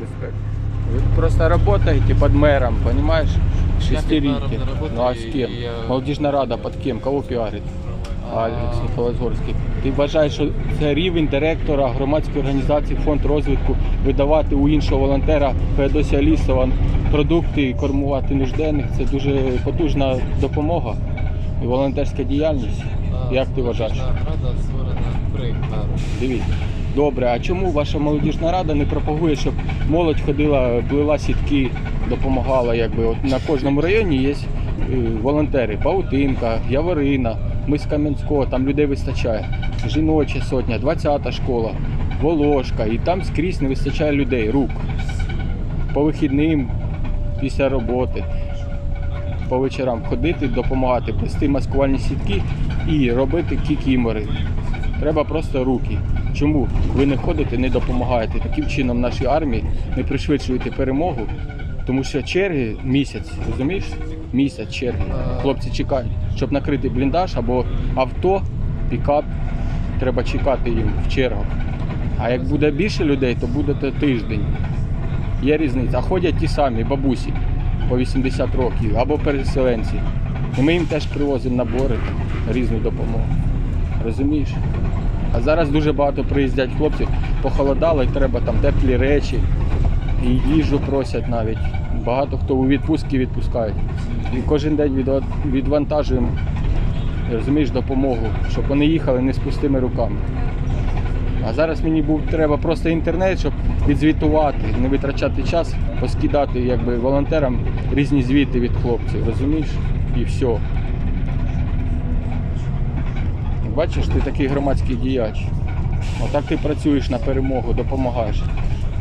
безпеки. Ви просто работаете под мэром, понимаешь? Шестерики. Ну а с кем? я- Молодіжна рада под кем? Кого піарить? Алекс Ніколазгорський. Ти вважаєш, що це рівень директора громадської організації фонд розвитку видавати у іншого волонтера Феодосія Лісова продукти і кормувати нужденних. Це дуже потужна допомога і волонтерська діяльність. Як ти вважаєш? Рада створена при гектару. Дивіться. Добре, а чому ваша молодіжна рада не пропагує, щоб молодь ходила, плела сітки, допомагала? Якби от на кожному районі є е, волонтери, Паутинка, Яворина, ми з Кам'янського, там людей вистачає. Жіноча сотня, 20-та школа, Волошка, і там скрізь не вистачає людей, рук. По вихідним, після роботи, по вечорам ходити, допомагати, плести маскувальні сітки і робити кікімори. Треба просто руки. Чому ви не ходите, не допомагаєте? Таким чином нашій армії не пришвидшуєте перемогу, тому що черги місяць, розумієш? Місяць черги. Хлопці чекають, щоб накрити бліндаж або авто, пікап. Треба чекати їм в чергах. А як буде більше людей, то буде то тиждень. Є різниця. А ходять ті самі бабусі по 80 років або переселенці. І ми їм теж привозимо набори, різну допомогу. Розумієш? А зараз дуже багато приїздять хлопців, похолодало і треба там теплі речі, і їжу просять навіть. Багато хто у відпустки відпускають. І кожен день відвантажуємо, розумієш, допомогу, щоб вони їхали не з пустими руками. А зараз мені був треба просто інтернет, щоб відзвітувати, не витрачати час, поскидати якби волонтерам різні звіти від хлопців, розумієш? І все. Бачиш, ти такий громадський діяч. Отак ти працюєш на перемогу, допомагаєш.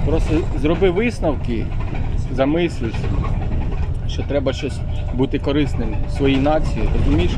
Просто зроби висновки, замислись, що треба щось бути корисним своїй нації, розумієш?